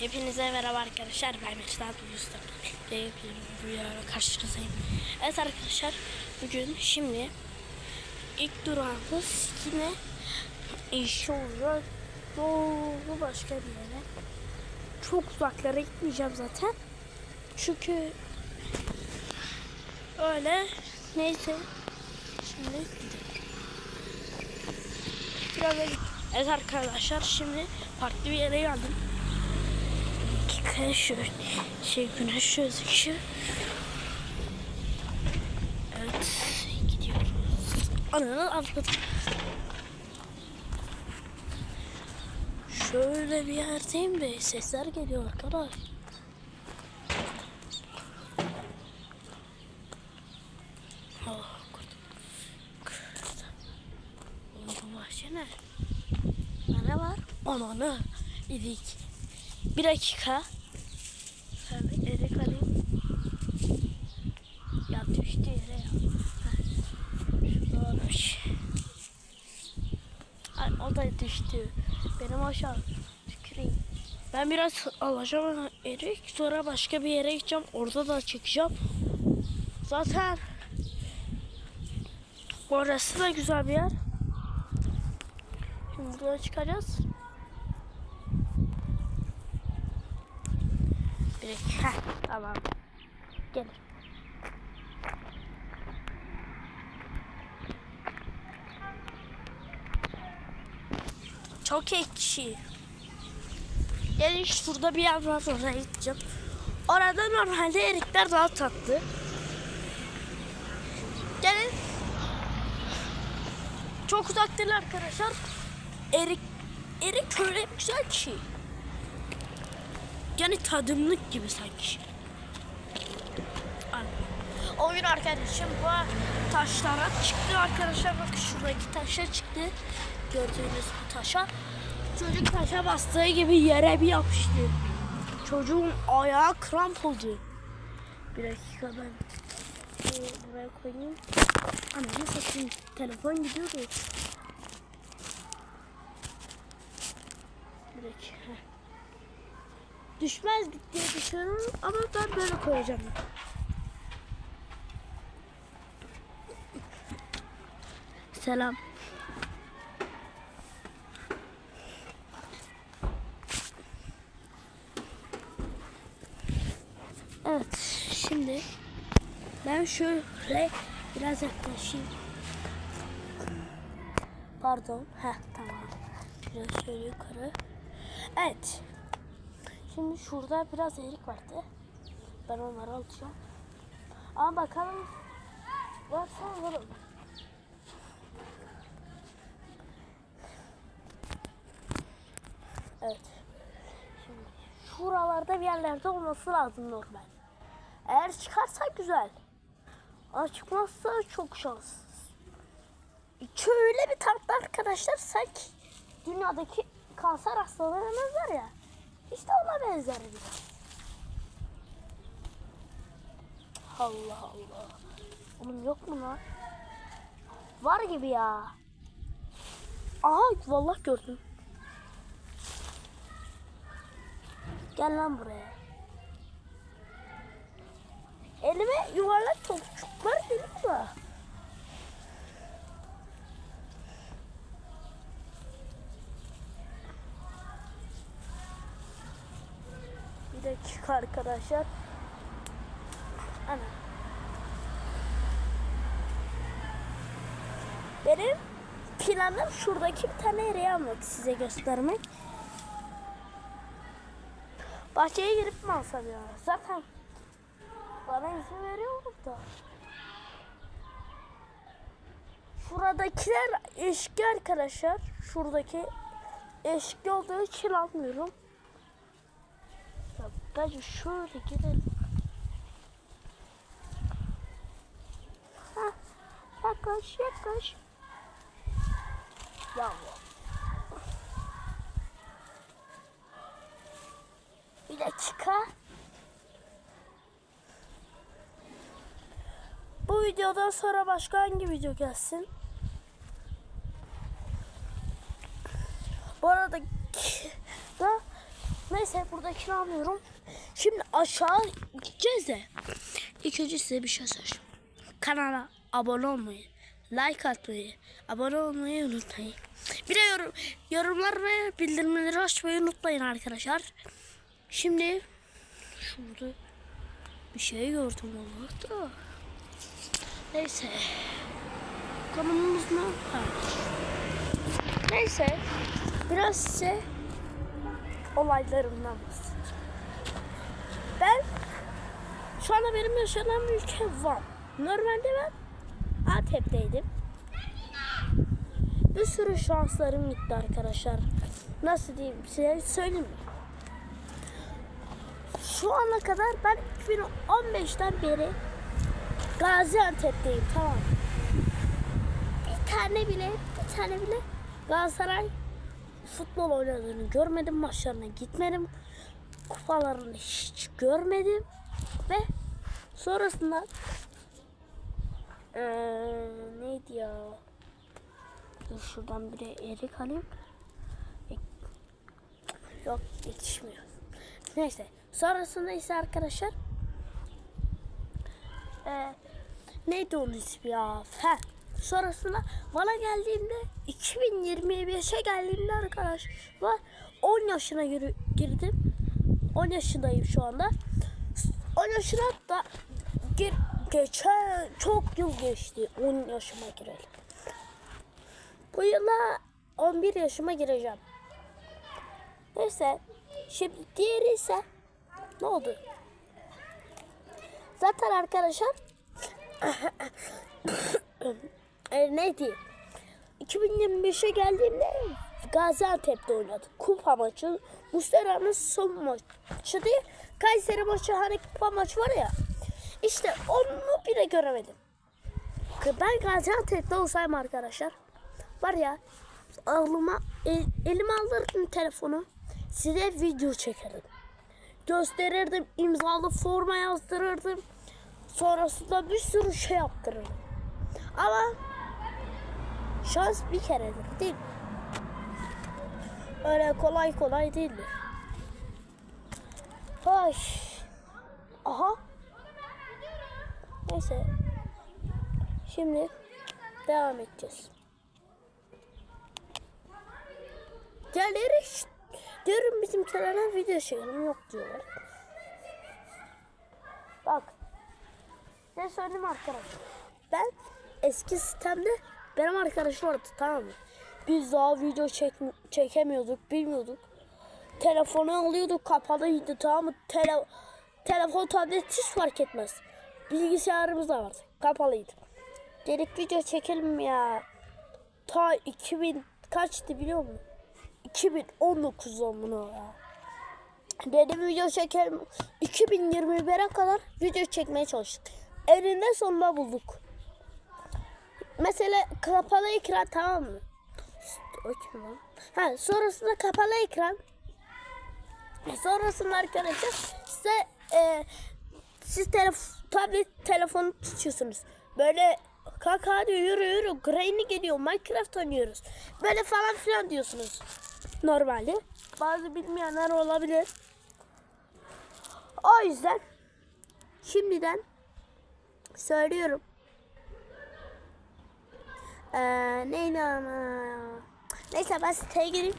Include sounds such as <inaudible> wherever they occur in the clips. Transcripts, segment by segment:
Hepinize merhaba arkadaşlar. Ben Mesut Usta. Ve bir karşınızdayım. Evet arkadaşlar. Bugün şimdi ilk durağımız yine iş olacak. Doğru başka bir yere. Çok uzaklara gitmeyeceğim zaten. Çünkü öyle neyse şimdi gidelim. Biraz Evet arkadaşlar şimdi farklı bir yere geldim. Dakika şöyle şey güneş gözüküyor. Evet gidiyoruz. Ananı atladım. Şöyle bir yerdeyim de sesler geliyor arkadaş. Oh, kurt. Kurt. Oğlum bu bahçe ne? Ne var? Ananı. İdik. Bir dakika. Tabii erik alayım. Ya düştü yere ya. Heh. Şurada varmış. Ay, o da düştü. Benim aşağı tüküreyim. Ben biraz alacağım erik. Sonra başka bir yere gideceğim. Orada da çekeceğim. Zaten orası da güzel bir yer. Şimdi buradan çıkacağız. Bir dakika. Tamam. Gel. Çok ekşi. Gelin şurada bir yer var oraya gideceğim. Orada normalde erikler daha tatlı. Gelin. Çok uzak değil arkadaşlar. Erik erik öyle bir güzel ki. Yani tadımlık gibi sanki. Ay. O gün arkadaşım bu taşlara çıktı arkadaşlar. Bakın şuradaki taşa çıktı. Gördüğünüz bu taşa. Çocuk taşa bastığı gibi yere bir yapıştı. Çocuğun ayağı kramp oldu. Bir dakika ben buraya koyayım. Ananı satayım. Telefon gidiyordu. Bir dakika. Düşmez diye düşünüyorum ama ben böyle koyacağım. Selam. Evet, şimdi ben şöyle biraz yaklaşayım. Pardon, heh tamam. Biraz şöyle yukarı. Evet, Şimdi şurada biraz erik vardı. Ben onları alacağım. Ama bakalım varsa alırım. Evet. Şimdi şuralarda bir yerlerde olması lazım normal. Eğer çıkarsa güzel. Ama çok şanssız. İçi öyle bir tatlı arkadaşlar sanki dünyadaki kanser hastalarına var ya. İşte ona benzer biraz. Allah Allah. Onun yok mu lan? Var gibi ya. Aha vallahi gördüm. Gel lan buraya. Elime yuvarlak topçuklar geliyor da. Bir dakika arkadaşlar. Ana. Benim planım şuradaki bir tane yere almak size göstermek. Bahçeye girip mi alsam ya? Zaten bana izin veriyor da. Şuradakiler eşki arkadaşlar. Şuradaki eşki olduğu için almıyorum. Ya bence şöyle gidelim. Hah, yaklaş yaklaş. Ya Bir dakika. Bu videodan sonra başka hangi video gelsin? Bu arada da neyse buradakini almıyorum. Şimdi aşağı gideceğiz de. İlk önce size bir şey söyleyeceğim. Kanala abone olmayı, like atmayı, abone olmayı unutmayın. Bir de yorum, yorumlar ve bildirimleri açmayı unutmayın arkadaşlar. Şimdi şurada bir şey gördüm Allah da. Neyse. Konumuz ne? Ha. Neyse. Biraz size olaylarımdan. Ben şu anda benim yaşadığım ülke Van. Normalde ben Antep'teydim. Bir sürü şanslarım gitti arkadaşlar. Nasıl diyeyim size söyleyeyim mi? Şu ana kadar ben 2015'ten beri Gaziantep'teyim tamam? Bir tane bile, bir tane bile Galatasaray futbol oynadığını görmedim. Maçlarına gitmedim. Kupalarını hiç görmedim. Ve sonrasında eee, neydi ya? Dur şuradan bir erik alayım. Yok yetişmiyor. Neyse. Sonrasında ise arkadaşlar eee neydi onun ismi ya? He. Sonrasında bana geldiğimde 2025'e geldiğimde arkadaşlar 10 yaşına gir- girdim. 10 yaşındayım şu anda. 10 yaşına da gir, geçen çok yıl geçti 10 yaşıma girelim. Bu yıla 11 yaşıma gireceğim. Neyse. Şimdi diğeri ise ne oldu? Zaten arkadaşlar e, neydi? 2025'e geldiğimde Gaziantep'te oynadık. Kupa maçı. Muslera'nın son maçı değil. Kayseri maçı hani kupa maçı var ya. İşte onu bile göremedim. Ben Gaziantep'te olsaydım arkadaşlar. Var ya ağlıma el, elime alırdım telefonu. Size video çekerdim. Gösterirdim. imzalı forma yazdırırdım. Sonrasında bir sürü şey yaptırırdım. Ama şans bir keredir değil mi? Öyle kolay kolay değildir. Ay. Aha. Neyse. Şimdi devam edeceğiz. Diğerleri ş- diyorum bizimkilerden video çekelim yok diyorlar. Bak. Ne söyleyeyim arkadaşlar. Ben eski sistemde benim arkadaşım vardı tamam mı? Biz daha video çek çekemiyorduk, bilmiyorduk. Telefonu alıyorduk kapalıydı tamam mı? Tele telefon tablet hiç fark etmez. Bilgisayarımız da vardı kapalıydı. Dedik video çekelim ya. Ta 2000 kaçtı biliyor musun? 2019'da bunu ya. Dedim video çekelim. 2021'e kadar video çekmeye çalıştık. Eninde sonunda bulduk. Mesela kapalı ekran tamam mı? Ha, sonrasında kapalı ekran. Sonrasında arkadaşlar size e, siz telef tablet telefonu tutuyorsunuz. Böyle kanka hadi yürü yürü Granny geliyor Minecraft oynuyoruz. Böyle falan filan diyorsunuz. Normalde. Bazı bilmeyenler olabilir. O yüzden şimdiden söylüyorum. Ee, neydi ama? Neyse ben siteye gireyim.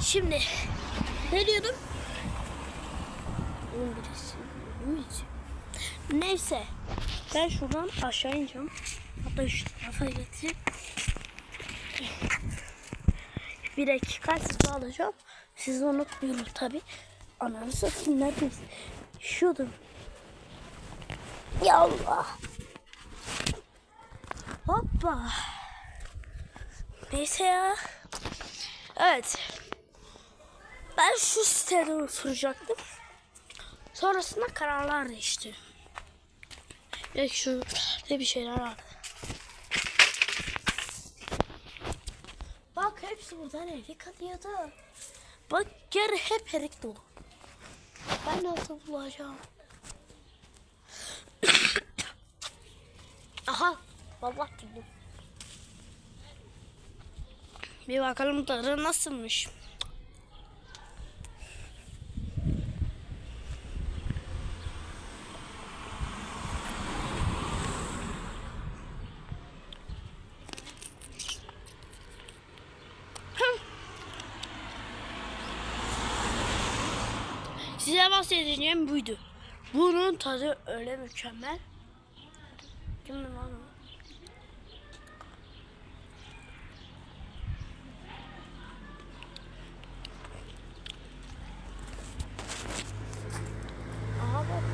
Şimdi ne diyordum? Neyse ben şuradan aşağı ineceğim. Hatta şu tarafa getireyim. Bir dakika sizi alacağım. Sizi unutmuyorum tabi. Ananı satayım neredeyiz? Şudur. Ya Allah. Hoppa. Neyse ya. Evet. Ben şu sitede oturacaktım. Sonrasında kararlar değişti. Ya şu ne bir şeyler var. Bak hepsi buradan erik alıyordu. Bak yer hep erik dolu. Ben nasıl bulacağım? <coughs> Aha. Vallahi buldum. Bir bakalım tadı nasılmış. Size bahsedeceğim buydu. Bunun tadı öyle mükemmel. Kim lan o? Aha bak.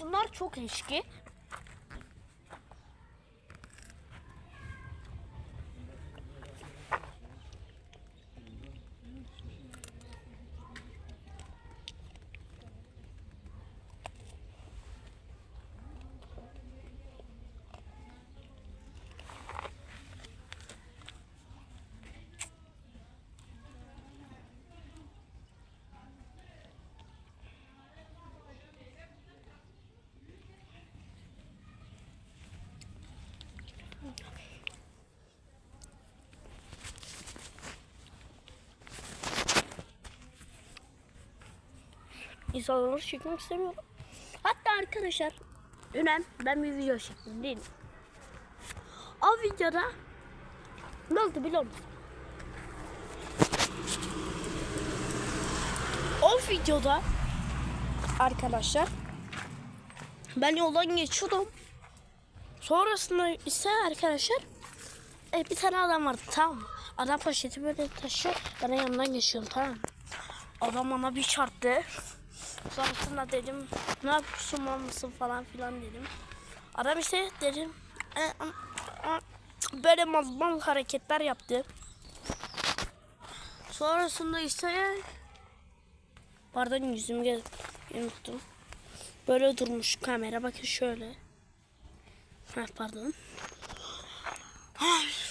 Şunlar çok eski. İnsanları çekmek istemiyorum. Hatta arkadaşlar önem ben bir video çektim değil mi? O videoda ne oldu biliyor musun? O videoda arkadaşlar ben yoldan geçiyordum. Sonrasında ise arkadaşlar e, bir tane adam vardı tamam mı? Adam poşeti böyle taşıyor. Ben yanından geçiyorum tamam mı? Adam bana bir çarptı. Sonrasında dedim ne yapıyorsun mısın falan filan dedim. Adam işte dedim e, böyle mal, mal hareketler yaptı. Sonrasında işte pardon yüzümü unuttum. Böyle durmuş kamera bakın şöyle. Ha pardon.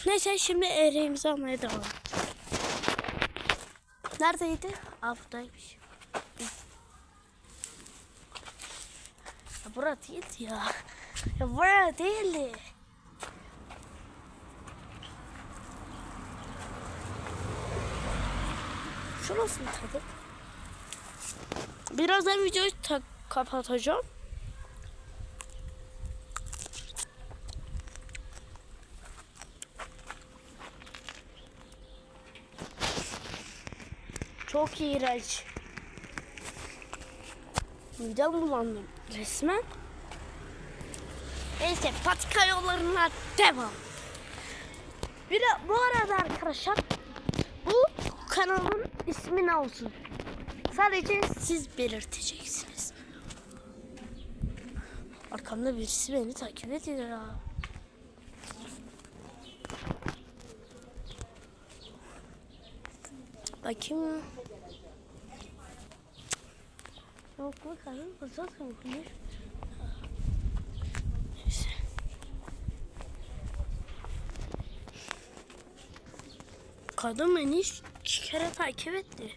Neyse şimdi ereğimizi almaya devam. Neredeydi? Aa buradaymış. Ya bura değildi ya. Ya bura değildi. Şurası mı tadı? Birazdan videoyu ta- kapatacağım. Çok iğrenç. Midem bulandım resmen. Neyse patika yollarına devam. Bir de bu arada arkadaşlar bu kanalın ismi ne olsun? Sadece siz belirteceksiniz. Arkamda birisi beni takip ediyor ya. Bakayım. Bakalım. Zaten konuş. Neyse. Kadın beni iki kere takip etti.